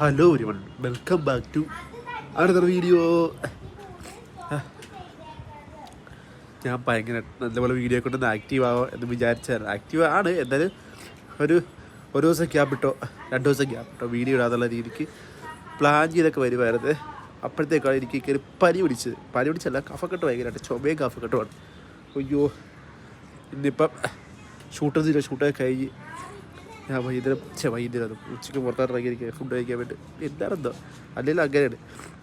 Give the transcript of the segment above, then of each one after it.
Hello ഒരുവൺ welcome back to അടുത്ത video ഞാൻ ഭയങ്കര നല്ലപോലെ വീഡിയോ കൊണ്ടൊന്ന് ആക്റ്റീവ് ആവോ എന്ന് വിചാരിച്ചായിരുന്നു. ആക്റ്റീവ് ആണ്. എന്തായാലും ഒരു ഒരു ദിവസം ഗ്യാപ്പ് ഇട്ടോ രണ്ട് ദിവസം ഗ്യാപ്പ് ഇട്ടോ വീഡിയോ ഇടാതുള്ള രീതിക്ക് പ്ലാൻ ചെയ്തൊക്കെ വരുമായിരുന്നു അപ്പോഴത്തേക്കാണ് എനിക്ക് കയറി പനി പിടിച്ചത്. പനി പിടിച്ചല്ല കഫക്കെട്ട് ഭയങ്കരമായിട്ട്. ചുമയും കഫക്കെട്ടുമാണ്. അയ്യോ ഇന്നിപ്പം ഷൂട്ടർ ചെയ്തില്ല ഷൂട്ടൊക്കെ കഴിഞ്ഞ് ഞാൻ വൈകുന്നേരം ചെ വൈകുന്നേരം ഉച്ചയ്ക്ക് പുറത്തിറങ്ങിയിരിക്കുക ഫുഡ് കഴിക്കാൻ വേണ്ടി. എന്താണെന്തോ അല്ലെങ്കിൽ അങ്ങനെയാണ്.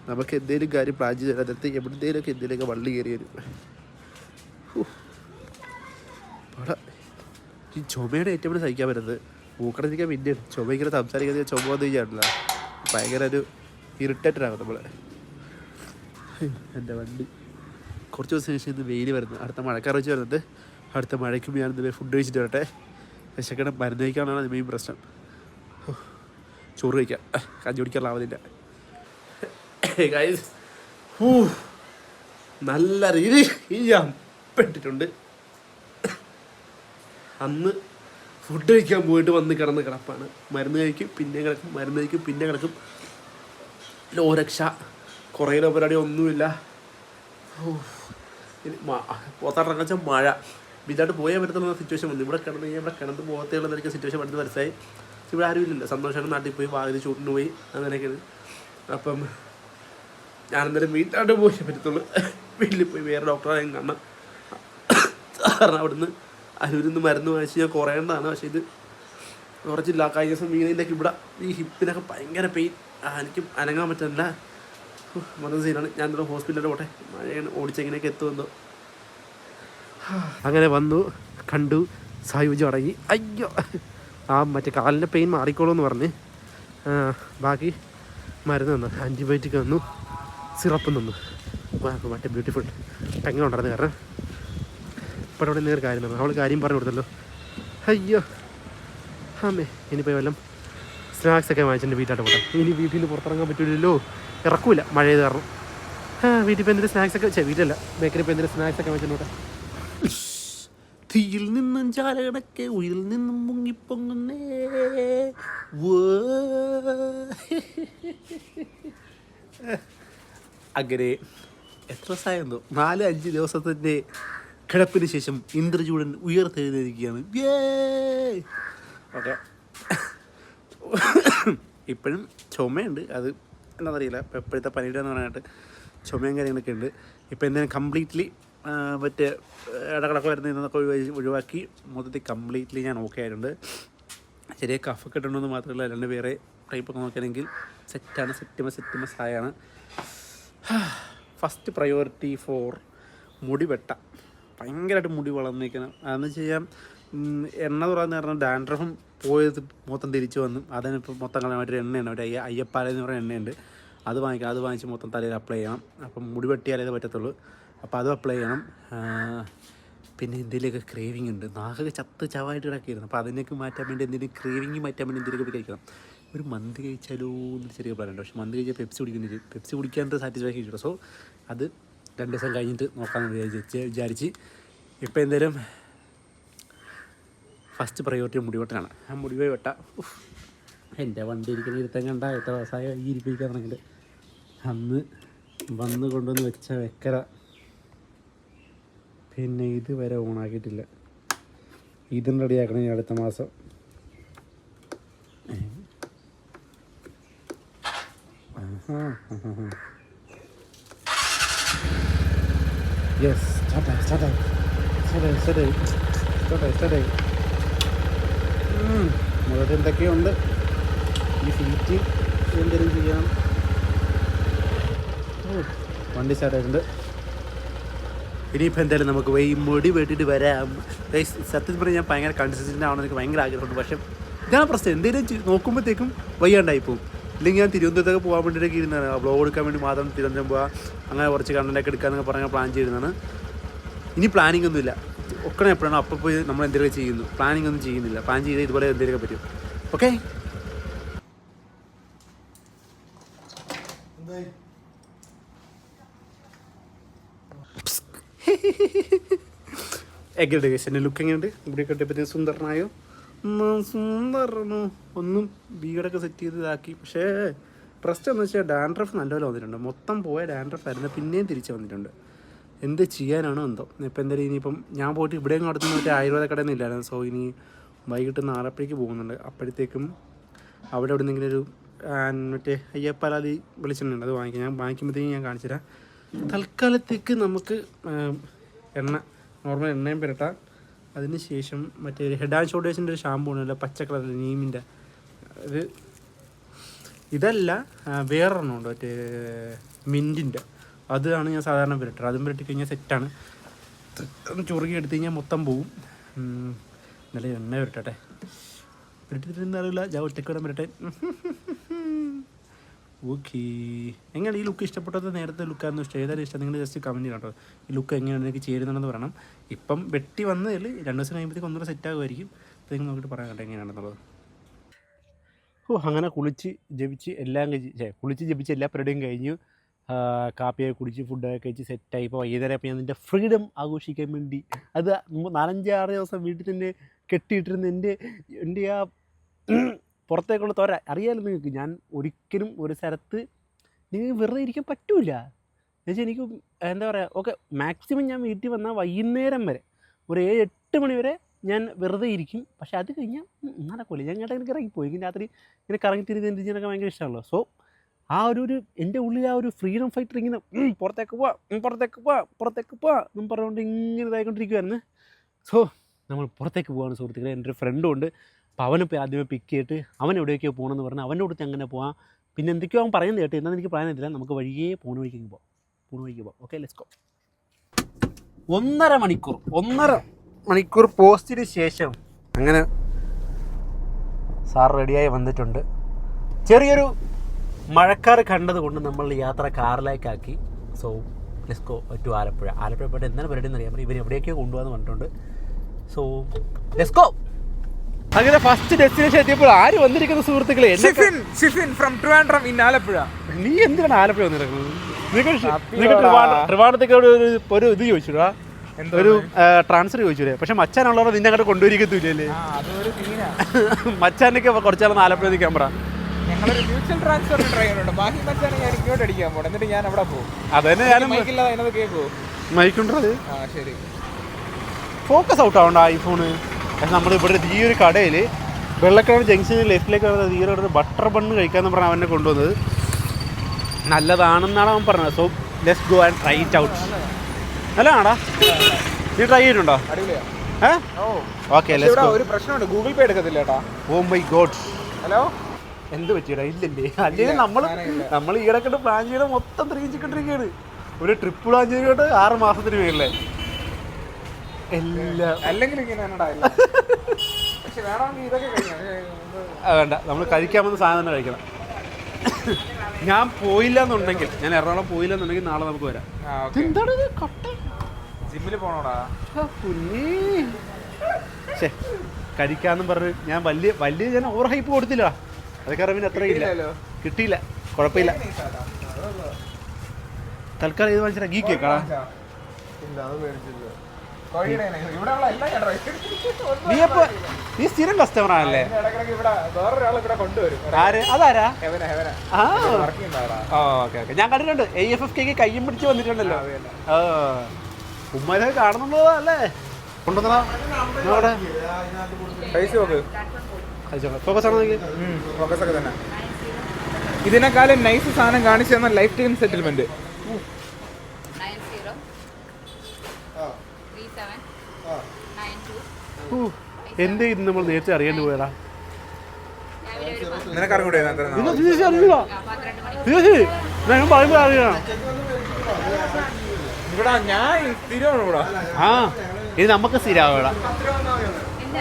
നമുക്ക് എന്തെങ്കിലും കാര്യം പ്ലാൻ ചെയ്ത് അതിനകത്ത് എവിടെന്തെങ്കിലുമൊക്കെ എന്തെങ്കിലുമൊക്കെ വള്ളി കയറി വരും. ഈ ചുമയുടെ ഏറ്റവും കൂടുതൽ സഹിക്കാൻ പറ്റുന്നത്. മൂക്കടത്തിരിക്കാൻ പിന്നെയാണ്. ചുമ ഇങ്ങനെ സംസാരിക്കുന്നത് ചുമ വന്നു കഴിഞ്ഞാണല്ലോ. ഭയങ്കര ഒരു ഇറിറ്റേറ്റഡ് നമ്മൾ എന്റെ വണ്ടി. കുറച്ച് ദിവസം ശേഷം ഇന്ന് വെയിൽ വരുന്നത് അടുത്ത മഴക്കാർ വെച്ച് വരുന്നത് അടുത്ത മഴയ്ക്കും ഞാൻ ഫുഡ് കഴിച്ചിട്ട് വരട്ടെ. വിശക്കണം മരുന്ന് കഴിക്കാനാണ് മെയിൻ പ്രശ്നം. ചോറ് കഴിക്കാം. കഞ്ഞി കുടിക്കാനാവുന്നില്ല ആവതില്ല. നല്ല രീതി ഈ പെട്ടിട്ടുണ്ട് അന്ന് ഫുഡ് കഴിക്കാൻ പോയിട്ട് വന്ന് കിടന്ന് കിടപ്പാണ്. മരുന്ന് കഴിക്കും പിന്നെ കിടക്കും മരുന്ന് കഴിക്കും പിന്നെ കിടക്കും. ലോരക്ഷ കുറേ പരിപാടി ഒന്നുമില്ല. വെച്ചാൽ മഴ. ഇതായിട്ട് പോയാൽ പറ്റുന്ന സിറ്റുവേഷൻ വന്നു. ഇവിടെ കിടന്ന് ഇവിടെ കിടന്ന് പോകത്തേ ഉള്ള എനിക്ക് സിറ്റുവേഷൻ പറ്റുന്ന മനസ്സിലായി ഇവിടെ ആരും ഇല്ലല്ലോ. സന്തോഷമാണ് നാട്ടിൽ പോയി വാതിൽ ചൂട്ടിന് പോയി അങ്ങനെയൊക്കെയാണ്. അപ്പം ഞാൻ എന്തായാലും വീട്ടാണ്ട് പോയി പറ്റത്തുള്ളൂ. വീട്ടിൽ പോയി വേറെ ഡോക്ടറെ ഞാൻ കാണാം കാരണം അവിടുന്ന് അരൂരിന്ന് മരുന്ന് വാങ്ങിച്ച് ഞാൻ കുറയേണ്ടതാണ്. പക്ഷേ ഇത് കുറച്ചില്ല കഴിഞ്ഞ ദിവസം വീണതിന്റെയൊക്കെ ഇവിടെ ഈ ഹിപ്പിനൊക്കെ ഭയങ്കര പെയിൻ എനിക്ക് അനങ്ങാൻ പറ്റുന്നില്ല. മൊത്തം സീനാണ് ഞാൻ ഹോസ്പിറ്റലിൽ പോട്ടെ. മഴയാണ്. ഓടിച്ചെങ്ങനെയൊക്കെ എത്തുമെന്നോ. അങ്ങനെ വന്നു കണ്ടു സായുജ് അടങ്ങി. അയ്യോ ആ മറ്റേ കാലിന്റെ പെയിൻ മാറിക്കോളൂ എന്ന് പറഞ്ഞ്. ബാക്കി മരുന്ന് തന്നു. ആന്റിബയോട്ടിക് തന്നു. സിറപ്പ് തന്നു. മറ്റേ ബ്യൂട്ടിഫുൾ പെങ്ങളുണ്ടായിരുന്നു കാരണം. ഇപ്പോൾ അവിടെ നേർ കാര്യം തന്നു. അവൾ കാര്യം പറഞ്ഞു കൊടുത്തല്ലോ. അയ്യോ അമ്മേ ഇനിയിപ്പോൾ വല്ലതും സ്നാക്സ് ഒക്കെ വാങ്ങിച്ചിട്ട് വീട്ടിലോട്ട് പോട്ടെ. ഇനി വീട്ടിൽ പുറത്തിറങ്ങാൻ പറ്റില്ലല്ലോ ഇറക്കൂല. മഴയത് കാരണം. വീട്ടിൽ ഇപ്പോൾ എന്തെങ്കിലും സ്നാക്സ് ഒക്കെ വീട്ടിലല്ല. ബേക്കറി ഇപ്പോൾ എന്തെങ്കിലും സ്നാക്സ് ഒക്കെ വാങ്ങിച്ചിട്ട് തീയിൽ നിന്നും ചാലകടക്കെ ഉയിൽ നിന്നും മുങ്ങിപ്പൊങ്ങുന്നേ. അങ്ങനെ എത്ര സായോ നാല് അഞ്ച് ദിവസത്തിന്റെ കിടപ്പിന് ശേഷം ഇന്ദ്രചൂടൻ ഉയർത്തെഴുന്നേൽക്കുകയാണ്. ഓക്കെ. ഇപ്പോഴും ചുമയുണ്ട്. അത് എന്താണെന്നറിയില്ല. ഇപ്പോഴത്തെ പനിയുടെ എന്ന് പറഞ്ഞിട്ട് ചുമയും കാര്യങ്ങളൊക്കെ ഉണ്ട്. ഇപ്പം എന്തായാലും കംപ്ലീറ്റ്ലി മറ്റേ ഇടകളൊക്കെ വരുന്ന ഇതൊക്കെ ഒഴിവാക്കി മൊത്തത്തിൽ കംപ്ലീറ്റ്ലി ഞാൻ ഓക്കെ ആയിട്ടുണ്ട്. ചെറിയ കഫൊക്കെ ഇട്ടുണ്ടെന്ന് മാത്രമല്ല അല്ലാണ്ട് വേറെ ടൈപ്പൊക്കെ നോക്കുകയാണെങ്കിൽ സെറ്റാണ് സെറ്റിമ സെറ്റിമ സായാണ് ഫസ്റ്റ് പ്രയോറിറ്റി ഫോർ മുടി വെട്ട ഭയങ്കരമായിട്ട് മുടി വളർന്നിരിക്കണം അതെന്ന് വെച്ച് കഴിഞ്ഞാൽ എണ്ണ തുറന്ന് പറഞ്ഞാൽ ഡാൻഡ്രഫും പോയത് മൊത്തം തിരിച്ചു വന്നു. അതിനിപ്പോൾ മൊത്തം കളയാൻ എണ്ണയാണ്. ഒരു അയ്യ അയ്യപ്പാല എന്ന് പറയുന്ന എണ്ണയുണ്ട്. അത് വാങ്ങിക്കാം അത് വാങ്ങിച്ച് മൊത്തം തലയിൽ അപ്ലൈ ചെയ്യണം. അപ്പം മുടി വെട്ടിയാലേ പറ്റത്തുള്ളൂ. അപ്പോൾ അതും അപ്ലൈ ചെയ്യണം. പിന്നെ എന്തെങ്കിലുമൊക്കെ ക്രേവിങ് ഉണ്ട്. നാഗൊക്കെ ചത്ത് ചവായിട്ട് കിടക്കിയിരുന്നു. അപ്പോൾ അതിനൊക്കെ മാറ്റാൻ വേണ്ടി എന്തെങ്കിലും ക്രേവിങ് മാറ്റാൻ വേണ്ടി എന്തെങ്കിലുമൊക്കെ കഴിക്കണം ഒരു മന്ത് കഴിച്ചാലോ എന്നൊരു ചെറിയ പ്ലാൻ ഉണ്ട്. പക്ഷെ മന്ത് കഴിച്ചാൽ പെപ്സി കുടിക്കുന്നില്ല പെപ്സി കുടിക്കാനുള്ള സാറ്റിസ്ഫാക്ഷൻ കിട്ടും സോ അത് രണ്ട് ദിവസം കഴിഞ്ഞിട്ട് നോക്കാമെന്ന് വിചാരിച്ച് വിചാരിച്ച് ഇപ്പോൾ എന്തായാലും ഫസ്റ്റ് പ്രയോറിറ്റി മുടിവെട്ടാണ് ആ മുടിവേ വെട്ട. എന്റെ വണ്ടി ഇരിക്കുന്ന ഇരുത്തം കണ്ട എത്ര ദിവസമായി ഈ ഇരിപ്പിക്കാൻ തുടങ്ങിയിട്ട്. അന്ന് വന്ന് കൊണ്ടുവന്ന് വെച്ച വെക്കര പിന്നെ ഇതുവരെ ഓണാക്കിയിട്ടില്ല. ഇതും റെഡിയാക്കണം ഇനി അടുത്ത മാസം. യെസ് മുതൽ എന്തൊക്കെയുണ്ട്? ഈ സീറ്റ് എന്തെങ്കിലും ചെയ്യാം. വണ്ടി സ്റ്റാർട്ടായിട്ടുണ്ട് ഇനിയിപ്പോൾ എന്തായാലും നമുക്ക് പോയി മുടി വെട്ടിട്ട് വരാം. സത്യത്തിൽ പറഞ്ഞാൽ ഞാൻ ഭയങ്കര കൺസിസ്റ്റന്റ് ആവണം എനിക്ക് ഭയങ്കര ആഗ്രഹമുണ്ട്. പക്ഷേ ഇതാണ് പ്രശ്നം. എന്തെങ്കിലും നോക്കുമ്പോഴത്തേക്കും വയ്യാണ്ടായി പോകും. ഇല്ലെങ്കിൽ ഞാൻ തിരുവനന്തപുരത്തൊക്കെ പോകാൻ വേണ്ടിയിട്ടൊക്കെ ഇരുന്നതാണ് ബ്ലോഗ് എടുക്കാൻ വേണ്ടി മാത്രം തിരുവനന്തപുരം പോകാം അങ്ങനെ കുറച്ച് കണ്ടന്റൊക്കെ എടുക്കാമെന്നൊക്കെ പറഞ്ഞാൽ പ്ലാൻ ചെയ്തിരുന്നാണ്. ഇനി പ്ലാനിങ് ഒന്നുമില്ല ഒക്കെ എപ്പോഴാണോ അപ്പോൾ പോയി നമ്മൾ എന്തെങ്കിലും ചെയ്യുന്നു. പ്ലാനിങ് ഒന്നും ചെയ്യുന്നില്ല. പ്ലാൻ ചെയ്ത് ഇതുപോലെ എന്തെങ്കിലുമൊക്കെ പറ്റും. ഓക്കെ ഗൈസ് എന്റെ ലുക്ക് എങ്ങനെയുണ്ട്? ഇവിടെ കെട്ടിയപ്പോഴത്തേക്ക് സുന്ദരനായോ? സുന്ദരനു? ഒന്നും വീടൊക്കെ സെറ്റ് ചെയ്ത് ഇതാക്കി. പക്ഷേ പ്രശ്നം എന്ന് വെച്ചാൽ ഡാൻഡ്രഫ് നല്ലപോലെ വന്നിട്ടുണ്ട്. മൊത്തം പോയ ഡാൻഡ്രഫ് ആയിരുന്നു. പിന്നെയും തിരിച്ച് വന്നിട്ടുണ്ട്. എന്ത് ചെയ്യാനാണോ എന്തോ. ഇപ്പം എന്തായാലും ഇനിയിപ്പം ഞാൻ പോയിട്ട് ഇവിടെയും അടുത്തുനിന്ന് മറ്റേ ആയുർവേദ കടയിൽ ഇല്ലായിരുന്നു. സോ ഇനി വൈകിട്ട് നാളപ്പേക്ക് പോകുന്നുണ്ട്. അപ്പോഴത്തേക്കും അവിടെ എവിടെ നിന്നെങ്കിലും ഒരു മറ്റേ അയ്യപ്പലാലി വിളിച്ചിട്ടുണ്ട്. അത് വാങ്ങിക്കാം. ഞാൻ വാങ്ങിക്കുമ്പോഴത്തേക്കും ഞാൻ കാണിച്ചു തരാം തൽക്കാലത്തേക്ക് നമുക്ക് എണ്ണ നോർമൽ എണ്ണയും പുരട്ടാം. അതിന് ശേഷം മറ്റേ ഹെഡ് ആൻഡ് ഷോൾഡേഴ്സിന്റെ ഒരു ഷാമ്പൂ ഉണ്ടല്ലോ പച്ച കളറിൽ നീമിന്റെ അത് ഇതല്ല വേറൊരെണ്ണം ഉണ്ട് മറ്റേ മിന്റിന്റെ അതാണ് ഞാൻ സാധാരണ പുരട്ടുക അതും പുരട്ടി കഴിഞ്ഞാൽ സെറ്റാണ് ചുറുകി എടുത്തു കഴിഞ്ഞാൽ മൊത്തം പോവും. നല്ല എണ്ണ പുരട്ടെ പുരട്ടിട്ട് അറിയില്ല ഞാൻ ഒറ്റക്കിടം പുരട്ടെ ഓക്കെ എങ്ങനെ ഈ ലുക്ക് ഇഷ്ടപ്പെട്ടത്? നേരത്തെ ലുക്കായിരുന്നു ഇഷ്ടം. ഏതായാലും ഇഷ്ടം. നിങ്ങൾ ജസ്റ്റ് കമന്റ് ചെയ്യണം കേട്ടോ. ഈ ലുക്ക് എങ്ങനെയാണ് എനിക്ക് ചേരുന്നുണ്ടെന്ന് പറയണം. ഇപ്പം വെട്ടി വന്നതിൽ രണ്ട് ദിവസം കഴിയുമ്പോഴത്തേക്ക് ഒന്നുകൂടെ സെറ്റ് ആകുമായിരിക്കും. നിങ്ങൾ നോക്കിയിട്ട് പറയാം കേട്ടോ എങ്ങനെയാണെന്നുള്ളത്. ഓ അങ്ങനെ കുളിച്ച് ജപിച്ച് എല്ലാം കഴിച്ച് കുളിച്ച് ജപിച്ച് എല്ലാ പരിപാടിയും കഴിഞ്ഞു. കാപ്പിയൊക്കെ കുടിച്ച് ഫുഡൊക്കെ കഴിച്ച് സെറ്റായി ഇപ്പോൾ വൈകുന്നേരം അപ്പോൾ ഞാൻ എന്റെ ഫ്രീഡം ആഘോഷിക്കാൻ വേണ്ടി. അത് നാലഞ്ചാറ് ദിവസം വീട്ടിൽ തന്നെ കെട്ടിയിട്ടിരുന്ന എന്റെ എന്റെ ആ പുറത്തേക്കുള്ള തോര. അറിയാമല്ലോ നിങ്ങൾക്ക് ഞാൻ ഒരിക്കലും ഒരു സ്ഥലത്ത് നിങ്ങൾക്ക് വെറുതെ ഇരിക്കാൻ പറ്റൂല. എന്നുവെച്ചാൽ എനിക്ക് എന്താ പറയുക ഓക്കെ മാക്സിമം ഞാൻ വീട്ടിൽ വന്നാൽ വൈകുന്നേരം വരെ ഒരു ഏഴ് എട്ട് മണി വരെ ഞാൻ വെറുതെ ഇരിക്കും. പക്ഷേ അത് കഴിഞ്ഞാൽ നടക്കില്ല ഞാൻ ഇങ്ങോട്ട് എനിക്ക് ഇറങ്ങിപ്പോയി എനിക്ക് രാത്രി ഇങ്ങനെ കറങ്ങി തിരിഞ്ഞ് തിരിഞ്ഞൊക്കെ ഭയങ്കര ഇഷ്ടമാണല്ലോ. സോ ആ ഒരു ഒരു എന്റെ ഉള്ളിൽ ആ ഒരു ഫ്രീഡം ഫൈറ്റർ ഇങ്ങനെ പുറത്തേക്ക് പോവാ പുറത്തേക്ക് പോവാ പുറത്തേക്ക് പോവാ എന്നും പറഞ്ഞുകൊണ്ട് ഇങ്ങനെ ഇതായിക്കൊണ്ടിരിക്കുവായിരുന്നു. സോ നമ്മൾ പുറത്തേക്ക് പോവാണ് സുഹൃത്തുക്കളെ. എന്റെ ഒരു ഫ്രണ്ടും ഉണ്ട്. അപ്പോൾ അവനെ പോയി ആദ്യമേ പിക്ക് ചെയ്തിട്ട് അവൻ എവിടെയൊക്കെയോ പോകണമെന്ന് പറഞ്ഞാൽ അവന്റെ അടുത്ത് അങ്ങനെ പോവാം. പിന്നെ എന്തൊക്കെയോ അവൻ പറയുന്നത് കേട്ടോ എന്നാൽ എനിക്ക് പറയാനില്ല നമുക്ക് വഴിയേ പോണ വഴിക്ക് പോവാം. പോണ വഴിക്ക് പോവാം. ഓക്കെ ലെറ്റ്സ് ഗോ ഒന്നര മണിക്കൂർ. ഒന്നര മണിക്കൂർ പോസ്റ്റിന് ശേഷം അങ്ങനെ സാർ റെഡിയായി വന്നിട്ടുണ്ട്. ചെറിയൊരു മഴക്കാർ കണ്ടത് കൊണ്ട് നമ്മൾ യാത്ര കാറിലേക്കാക്കി so go to Alappuzha. Alappuzha പോയിട്ട് എന്താണ് പരിപാടി എന്ന് അറിയാൻ ഇവർ എവിടെയൊക്കെയോ കൊണ്ടുപോകാന്ന് പറഞ്ഞിട്ടുണ്ട്. സോ ലെസ്കോ അങ്ങനെ ഫസ്റ്റ് ഡെസ്റ്റിനേഷൻ എത്തിയപ്പോൾ ആര് വന്നിരിക്കുന്ന സുഹൃത്തുക്കളെ? Sifin Shifin Shifin from Trivandrum in Alappuzha. നീ എന്തിനാണ് ആലപ്പുഴ വന്നിരിക്കുന്നത്? നിങ്ങൾക്ക് നിങ്ങൾക്ക് ട്രിവാൻഡ്രം ട്രിവാൻഡ്രത്തേക്ക് ഒരു ഒരു- ഇത് ചോദിച്ചുടാ ഒരു ട്രാൻസ്ഫർ ചോദിച്ചൂലേ പക്ഷെ മച്ചാനുള്ളവർ നിന്നെ അങ്ങോട്ട് കൊണ്ടുവരിക്കത്തില്ലേ മച്ചാനൊക്കെ കുറച്ചാൾ ആലപ്പുഴ നിൽക്കാൻ പറ. ഞങ്ങളൊരു മ്യൂച്വൽ ട്രാൻസ്ഫർ ട്രൈ ബാക്കി ഞാൻ ഇങ്ങോട്ട് അടിക്കാൻ പോകണം എന്നിട്ട് ഞാൻ അവിടെ പോകും. അതന്നെ മൈക്കില്ലാതെ ആ ശരി. ഫോക്കസ് ഔട്ട് ആവണ്ട ഐഫോണ് നമ്മൾ ഇവിടെ ഈ ഒരു കടയിൽ വെള്ളക്കാട് ജംഗ്ഷനിൽ ലെഫ്റ്റിലേക്ക് വരുന്നത് ഈ ഒരു ബട്ടർ ബണ്ണ് കഴിക്കാമെന്ന് പറഞ്ഞാൽ അവനെ കൊണ്ടുവന്നത്. നല്ലതാണെന്നാണ് അവൻ പറഞ്ഞത്. So let's go and try it out നല്ലതാണാ നീ ട്രൈ ചെയ്തിട്ടുണ്ടോ? ഓക്കെ ഒരു പ്രശ്നമുണ്ട്. ഗൂഗിൾ പേ എടുക്കത്തില്ല കേട്ടാ. Oh my god hello? എന്ത് പറ്റിയടാ? ഇല്ലല്ലേ. അല്ലെങ്കിൽ നമ്മൾ. നമ്മൾ ഈടൊക്കെ പ്ലാൻ ചെയ്ത് മൊത്തം തിരിച്ചിക്കൊണ്ടിരിക്കുകയാണ് ഒരു ട്രിപ്പ് പ്ലാൻ ചെയ്തിട്ട് ആറ് മാസത്തിന് മേളിലെ എല്ലാം അല്ലെങ്കിൽ ഇങ്ങനെ തന്നെടാ എല്ലാം. പക്ഷെ വേണമെങ്കിൽ ഇതൊക്കെ കഴിഞ്ഞാ വേണ്ട. നമ്മൾ കഴിക്കാൻ വന്ന സാധനം തന്നെ കഴിക്കണം. ഞാൻ പോയില്ല എന്നുണ്ടെങ്കിൽ ഞാൻ എറണാകുളം പോയില്ല എന്നുണ്ടെങ്കിൽ നാളെ നമുക്ക് വരാം. എന്താണ് ഇത്? കട്ട? ജിമ്മിൽ പോണോടാ. കുഞ്ഞേ. ശേ കഴിക്കാന്നും പറഞ്ഞ് ഞാൻ വലിയ വലിയ ഞാൻ ഓവർ ഹൈപ്പ് കൊടുത്തില്ല അതൊക്കെ അറിവിന് അത്ര ഇല്ല. കിട്ടിയില്ല. കുഴപ്പമില്ല. തൽക്കാലം ഇത് മനസ്സിലാക്കി ഗീക്കേക്കാളാ കേക്കാടാ ഇല്ല അത് മേടിച്ചില്ല. നീ സ്ഥിരം കസ്റ്റമർ ആണല്ലേ? അതാരാ? Okay okay. ഞാൻ കണ്ടിട്ടുണ്ട്. എ എഫ് എഫ് കെക്ക് കയ്യും പിടിച്ച് വന്നിട്ടുണ്ടല്ലോ. ഉമ്മനെ കാണുന്നുള്ളതാ അല്ലേ? ഫോക്കസ് ആണോ ഇതിനേക്കാളും നൈസ് സാധനം കാണിച്ചു തന്ന ലൈഫ് ടൈം സെറ്റിൽമെന്റ് എന്ത് ഇത് നമ്മൾ നേരത്തെ അറിയാണ്ട് പോയടാ നിനക്കറിഞ്ഞൂടെ ചേച്ചി അറിയില്ല ചേച്ചി ഞാൻ പറയുമ്പോൾ അറിയണം ഇവിടെ ഞാൻ സ്ഥിരമാണ് ഇവിടെ. ആ ഇത് നമുക്ക് ഇനി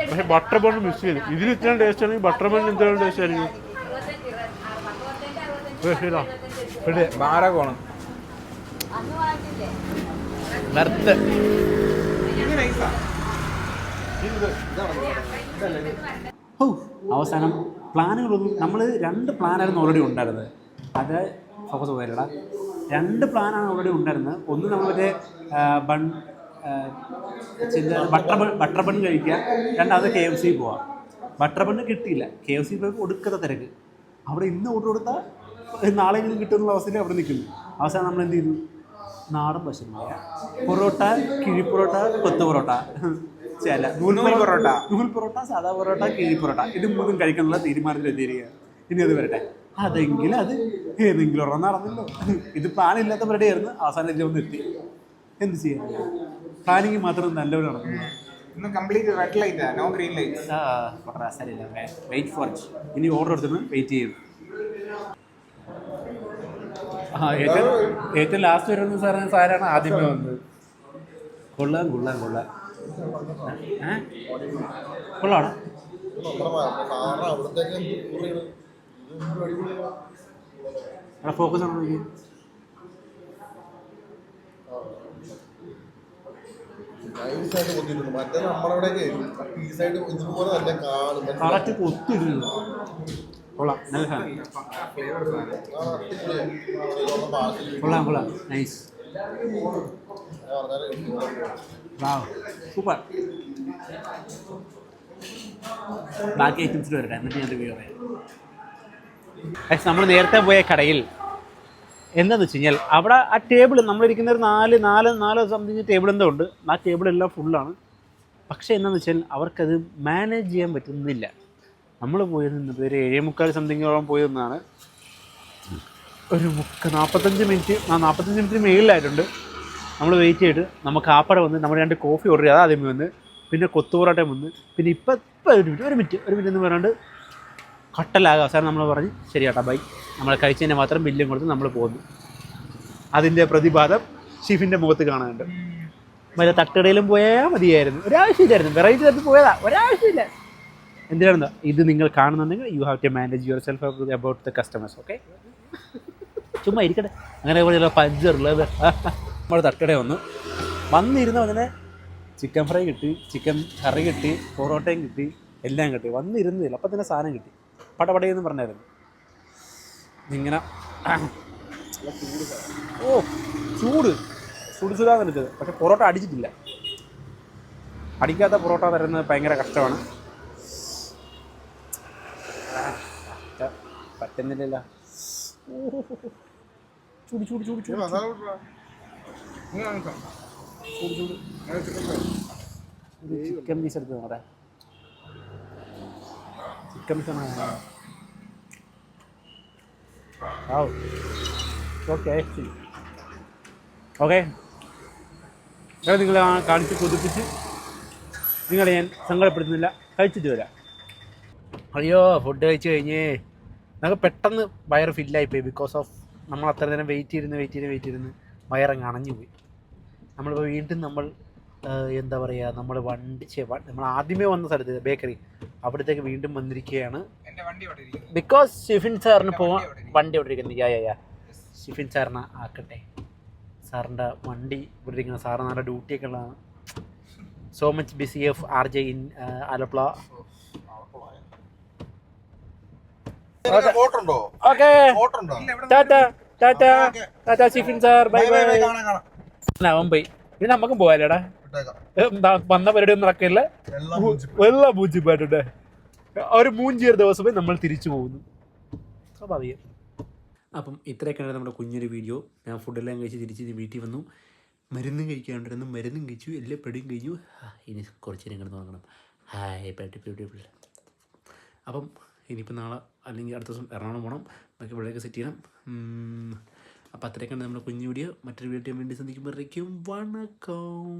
പക്ഷെ ബട്ടർ ബൺ മിസ് ചെയ്തു. ഇതിൽ ഇത്രയും ടേസ്റ്റ് ആണെങ്കിൽ ബട്ടർ ബൺ ഇത്രയും ടേസ്റ്റ് ആയിരിക്കും. ഇരുപത് ഓ അവസാനം പ്ലാനുകളൊന്നും നമ്മൾ രണ്ട് പ്ലാനായിരുന്നു ഓൾറെഡി ഉണ്ടായിരുന്നത്. അത് ഫോക്കസ് പോയല്ലടാ രണ്ട് പ്ലാനാണ് ഓൾറെഡി ഉണ്ടായിരുന്നത്. ഒന്ന് നമ്മൾ മറ്റേ bun butter bun butter bun കഴിക്കുക. രണ്ടാമത് കെ എഫ് സി പോവാം. ബട്ടർ ബണ്ണ് കിട്ടിയില്ല. കെ എഫ് സി പോയി ഒടുക്കത്തെ തിരക്ക്. അവിടെ ഇന്ന് ഓർഡർ കൊടുത്താൽ നാളെങ്കിലും കിട്ടുമെന്നുള്ള അവസ്ഥയിൽ അവിടെ നിൽക്കുന്നു അവസാനം നമ്മൾ എന്ത് ചെയ്തു? നാടൻ പശുമായ പൊറോട്ട കിഴി പൊറോട്ട കൊത്തു പൊറോട്ട. ചില. നൂൽ പൊറോട്ട. നൂൽ പൊറോട്ട. സാധാ പൊറോട്ട കിഴി പൊറോട്ട. ഇത് മൂന്നും കഴിക്കാനുള്ള തീരുമാനത്തിൽ എത്തിയിരിക്കുക ഇനി അത് വരട്ടെ. അതെങ്കിലും അത് ഏതെങ്കിലും ഒരെണ്ണം നടന്നല്ലോ. ഇത് പ്ലാൻ ഇല്ലാത്ത പരിപാടി ആയിരുന്നു അവസാനം ഇതിൽ ഒന്ന് എത്തി. എന്ത് ചെയ്യാൻ? പ്ലാനിങ് മാത്രം നല്ലപോലെ നടക്കുന്നു. ഇന്ന് complete red light no green light wait for ഇനി ഓർഡർ എടുത്തിട്ട് വെയിറ്റ് ചെയ്യും. ആ ഏറ്റവും ഏറ്റവും ലാസ്റ്റ് വരുന്ന സാറാണ് സാരാണ് ആദ്യമേ വന്നത്. കൊള്ളാം കൊള്ളാം കൊള്ളാം. ഏ? കൊള്ളാണോ ഫോക്കസ് ആണോ നൈസായിട്ട് കൊത്തിയിട്ടുണ്ട് മറ്റേ നമ്മളവിടെ പീസായിട്ട് ഇതുപോലെ തന്നെ കാണും. കറക്റ്റ് കൊത്തിരുന്നു കൊള്ളാം. നല്ല കൊള്ളാം കൊള്ളാം. നൈസ് സൂപ്പർ ബാക്കി ഐറ്റംസിൽ വരട്ടെ എന്നിട്ട് ഞാൻ റിവ്യൂ പറയാം നമ്മൾ നേരത്തെ പോയ കടയിൽ എന്താണെന്ന് വെച്ച് കഴിഞ്ഞാൽ അവിടെ ആ ടേബിൾ നമ്മളിരിക്കുന്ന ഒരു നാല് നാല് നാല് സംതിങ് ടേബിൾ എന്തോ ഉണ്ട്. ആ ടേബിൾ എല്ലാം ഫുള്ളാണ് പക്ഷേ എന്താണെന്ന് വെച്ചാൽ അവർക്കത് മാനേജ് ചെയ്യാൻ പറ്റുന്നില്ല. നമ്മൾ പോയത് ഇന്ന് ഒരു ഏഴേ മുക്കാൽ സംതിങ്ങോളം പോയതെന്നാണ്. ഒരു മുക്ക നാൽപ്പത്തഞ്ച് മിനിറ്റ് ആ നാൽപ്പത്തഞ്ച് മിനിറ്റിന് മേളിലായിട്ടുണ്ട്. നമ്മൾ വെയിറ്റ് ചെയ്തിട്ട് നമുക്ക് കാപ്പട വന്ന് നമ്മൾ രണ്ട് കോഫി ഓർഡർ ചെയ്ത് ആദ്യമേ വന്ന് പിന്നെ കൊത്തുപൊറോട്ടയും വന്ന് പിന്നെ ഇപ്പം ഇപ്പം ഒരു മിനിറ്റ് ഒരു മിനിറ്റ് ഒരു മിനിറ്റ് എന്ന് പറയാണ്ട് കട്ടലാകാം. അവസാനം നമ്മൾ പറഞ്ഞ് ശരി ചേട്ടാ ബൈ നമ്മൾ കഴിച്ചതിനെ മാത്രം ബില്ലും കൊടുത്ത് നമ്മൾ പോകുന്നു അതിന്റെ പ്രതിപാദം ഷീഫിന്റെ മുഖത്ത് കാണാനുണ്ട്. മറ്റേ തട്ടുകടയിലും പോയാൽ മതിയായിരുന്നു. ഒരാവശ്യമില്ലായിരുന്നു. വെറൈറ്റി തരത്തിൽ പോയതാ. ഒരാവശ്യമില്ല. എന്തിനാണെന്നോ ഇത് നിങ്ങൾ കാണുന്നുണ്ടെങ്കിൽ you have to manage yourself about the customers okay ചുമ്മാ ഇരിക്കട്ടെ. അങ്ങനെ പോലെ പഞ്ചറുള്ളത് നമ്മൾ തട്ടട വന്നു. വന്നിരുന്ന അങ്ങനെ ചിക്കൻ ഫ്രൈ കിട്ടി ചിക്കൻ കറി കിട്ടി പൊറോട്ടയും കിട്ടി എല്ലാം കിട്ടി. വന്നിരുന്നില്ല. അപ്പം തന്നെ സാധനം കിട്ടി. പടപടയെന്ന് പറഞ്ഞായിരുന്നു. ഇങ്ങനെ ഓ ചൂട്. ചൂട് ചൂടാന്ന് എടുത്തത് പക്ഷെ പൊറോട്ട അടിച്ചിട്ടില്ല. അടിക്കാത്ത പൊറോട്ട തരുന്നത് ഭയങ്കര കഷ്ടമാണ്. പറ്റുന്നില്ലല്ലോ. ചൂട് ചൂട് ചൂട് ചൂട് ചൂട്. ചൂട് ചിക്കൻ പീസ് എടുത്ത് നോട്ടെ ചിക്കൻ പീസ് ഓക്കെ ഓക്കെ ഞാൻ നിങ്ങളെ കാണിച്ച് കൊതിപ്പിച്ച് നിങ്ങളെ ഞാൻ സങ്കടപ്പെടുത്തുന്നില്ല കഴിച്ചിട്ട് വരാം. അയ്യോ ഫുഡ് കഴിച്ച് കഴിഞ്ഞേ. നമുക്ക് പെട്ടെന്ന് വയർ ഫില്ലായി പോയി ബിക്കോസ് ഓഫ് നമ്മൾ അത്ര നേരം വെയിറ്റ് ചെയ്തിരുന്ന് വെയിറ്റ് ചെയ്ത് വെയിറ്റ് ചെയ്തിരുന്ന് വയറങ്ങ് അണഞ്ഞു പോയി. നമ്മളിപ്പോൾ വീണ്ടും നമ്മൾ എന്താ പറയുക നമ്മൾ വണ്ടി നമ്മൾ ആദ്യമേ വന്ന സ്ഥലത്ത് ബേക്കറി അവിടത്തേക്ക് വീണ്ടും വന്നിരിക്കുകയാണ്. ബിക്കോസ് ഷിഫിൻ സാറിന് പോവാൻ വണ്ടി അവിടെ ഇരിക്കുന്നു? യാ യാ യാ ഷിഫിൻ സാറിനെ ആക്കട്ടെ. സാറിന്റെ വണ്ടി ഇവിടെ ഇരിക്കുന്ന. സാറ് നല്ല ഡ്യൂട്ടിയൊക്കെ ഉള്ളതാണ് so much busy F R J in Alappuzha. Okay. Tata tata tata Shifin sir bye bye അവൻ പോയി. ഇനി നമുക്കും എന്താ വന്ന പരിപാടി ഒന്നും നടക്കില്ല. എല്ലാം പൂജ്യമായിട്ടുണ്ട്. ഒരു മൂഞ്ചിയൊരു ദിവസം പോയി നമ്മൾ തിരിച്ചു പോകുന്നു. സ്വാഭാവികം അപ്പം ഇത്രയൊക്കെയാണ് നമ്മുടെ കുഞ്ഞൊരു വീഡിയോ. ഞാൻ ഫുഡെല്ലാം കഴിച്ച് തിരിച്ച് വീട്ടിൽ വന്നു. മരുന്നും കഴിക്കാണ്ടിരുന്നു. മരുന്നും കഴിച്ചു. എല്ലാ പെടിയും കഴിഞ്ഞു. ഇനി കുറച്ച് നേരം കിടന്ന് നോക്കണം ഹായ് പാട്ടി ബ്യൂട്ടിഫുൾ അപ്പം ഇനിയിപ്പോൾ നാളെ അല്ലെങ്കിൽ അടുത്ത ദിവസം എറണാകുളം പോകണം ബാക്കി ഇവിടെയൊക്കെ സെറ്റ് ചെയ്യണം. അപ്പോൾ അപ്പം അത്രയൊക്കെയാണ് നമ്മുടെ കുഞ്ഞു വീഡിയോ. മറ്റൊരു വീഡിയോ വേണ്ടി സന്ധിക്കുമ്പോഴേക്കും വണക്കം.